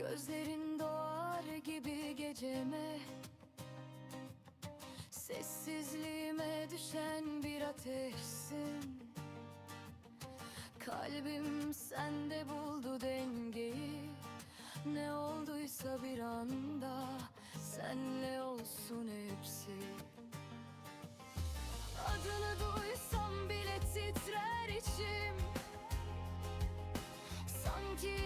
Gözlerin doğar gibi geceme Sessizliğime düşen bir ateşsin. Kalbim sende buldu dengeyi Ne olduysa bir anda Senle olsun hepsi. Adını duysam bile titrer içim. Sanki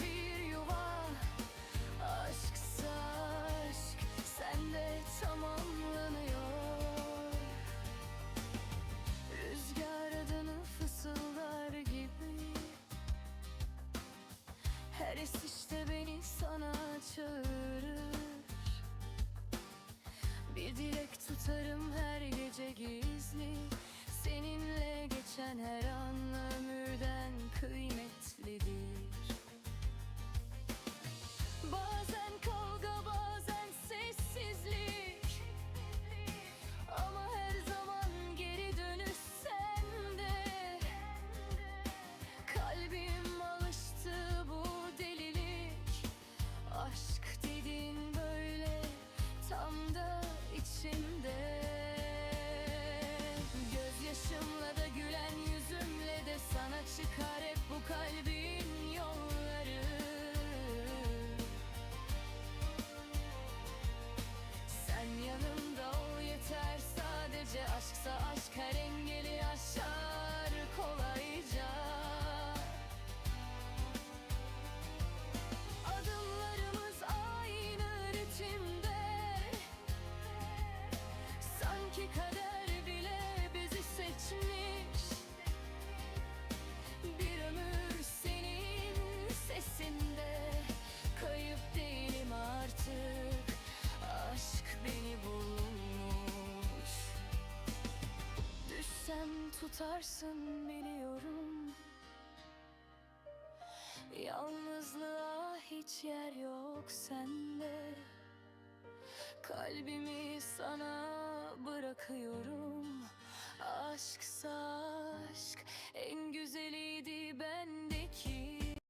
bir yuva. Aşksa aşk sende tamamlanıyor Rüzgar adını fısıldar gibi. Her esişte beni sana çağırır. Bir dilek tutarım her gece gizli. Seninle geçen her an Kader bile bizi seçmiş. Bir ömür senin sesinde. Kayıp değilim artık. Aşk beni bulmuş. Düşsem tutarsın biliyorum. Yalnızlığa hiç yer yok sende. Kalbimi sana bakıyorum.